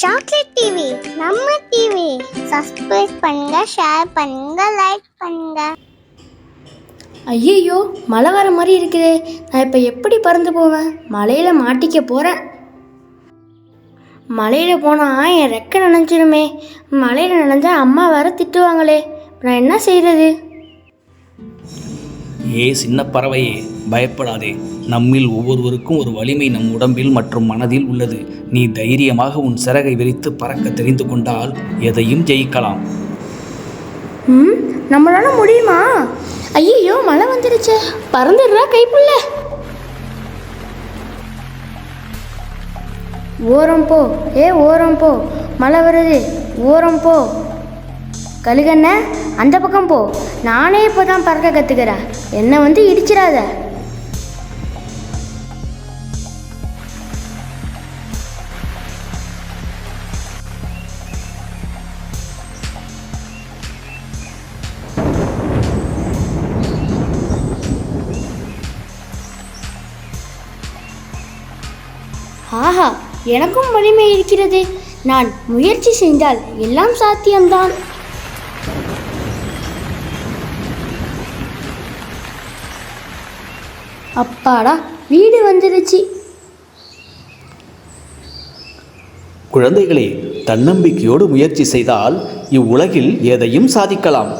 Chocolate TV நம்ம TV subscribe பண்ணுங்க share பண்ணுங்க லைக் பண்ணுங்க. ஐயையோ மழை வர மாதிரி இருக்குதே. நான் இப்போ எப்படி பறந்து போவேன்? மலையில் மாட்டிக்க போகிறேன் மலையில் போனால் என் ரெக்கை நினைஞ்சிருமே. மலையில் நினைஞ்சா அம்மா வேற திட்டுவாங்களே. நான் என்ன செய்கிறது ஏ சின்ன பறவையே பயப்படாதே. நம்மில் ஒவ்வொருவருக்கும் ஒரு வலிமை நம் உடம்பில் மற்றும் மனதில் உள்ளது. நீ தைரியமாக உன் சிறகை விரித்து பறக்க தெரிந்து கொண்டால் எதையும் ஜெயிக்கலாம். ம் நம்மளால முடியுமா? ஐயோ மழை வந்துடுச்சே. பறந்துடுறா கைப்புள்ள. ஓரம் போ ஏ ஓரம் போ. மழை வருது ஓரம் போ. கழுகண்ண அந்த பக்கம் போ. நானே இப்போ தான் பறக்க கற்றுக்கிறேன் என்னை வந்து இடிச்சிடாத. ஆஹா எனக்கும் வலிமை இருக்கிறது. நான் முயற்சி செய்தால் எல்லாம் சாத்தியம்தான். அப்பாடா வீடு வந்துடுச்சு. குழந்தைகளே தன்னம்பிக்கையோடு முயற்சி செய்தால் இவ்வுலகில் எதையும் சாதிக்கலாம்.